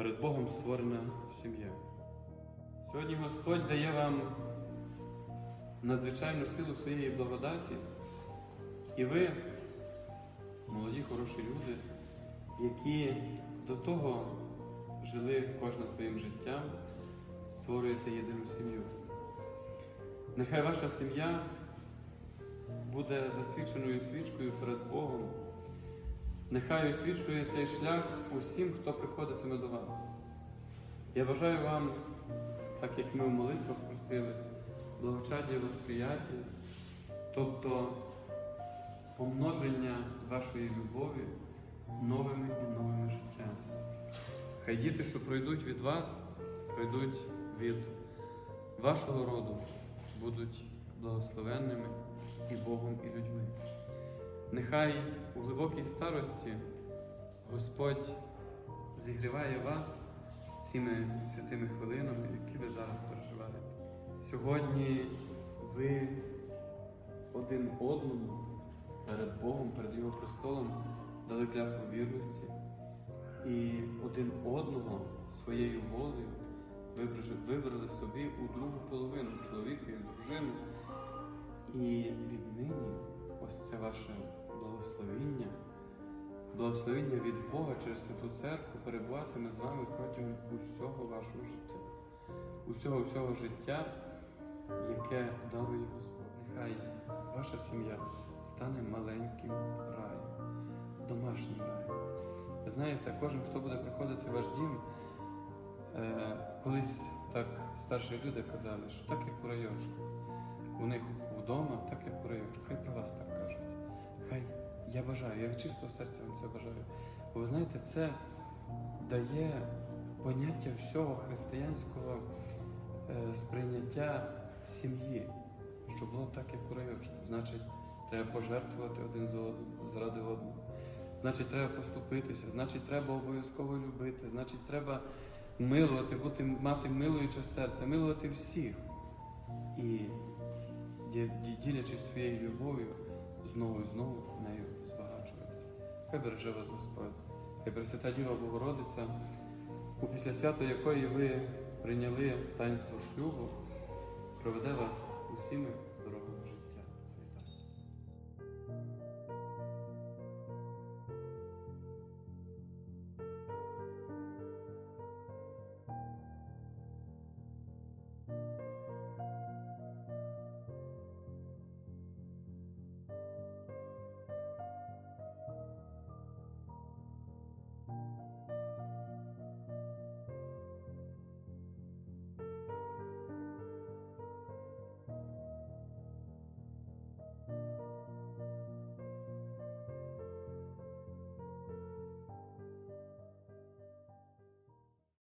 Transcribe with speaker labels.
Speaker 1: перед Богом створена сім'я. Сьогодні Господь дає вам надзвичайну силу своєї благодаті, і ви, молоді, хороші люди, які до того жили кожне своїм життям, створюєте єдину сім'ю. Нехай ваша сім'я буде засвідченою свічкою перед Богом. Нехай освічує цей шлях усім, хто приходитиме до вас. Я бажаю вам, так як ми в молитвах просили, благочаддя і восприяття, тобто помноження вашої любові новими і новими життями. Хай діти, що пройдуть від вас, пройдуть від вашого роду, будуть благословенними і Богом, і людьми. Нехай у глибокій старості Господь зігріває вас цими святими хвилинами, які ви зараз переживаєте. Сьогодні ви один одному перед Богом, перед Його престолом дали клятву вірності і один одного своєю волею вибрали- собі у другу половину чоловіка і дружину. І віднині ось це ваше благословіння, благословіння від Бога через Святу Церкву перебуватиме з вами протягом усього вашого життя, усього всього життя, яке дарує Господь. Нехай ваша сім'я стане маленьким раєм, домашнім раєм. Знаєте, кожен, хто буде приходити в ваш дім, е, колись так старші люди казали, що так як у райончику. У них вдома, так як у райончику. Хай про вас так я бажаю, я від чистого серця вам це бажаю. Бо ви знаєте, це дає поняття всього християнського е, сприйняття сім'ї, що було так, як у райончику. Значить, треба пожертвувати один за заради одного. Значить, треба поступитися, значить, треба обов'язково любити, значить, треба милувати, бути, мати милуюче серце, милувати всіх. І ді- ді- ділячись своєю любов'ю, знову і знову нею. Хай береже вас Господь, хай Пресвята Діва Богородиця, у після свято якої ви прийняли таїнство шлюбу, проведе вас усіми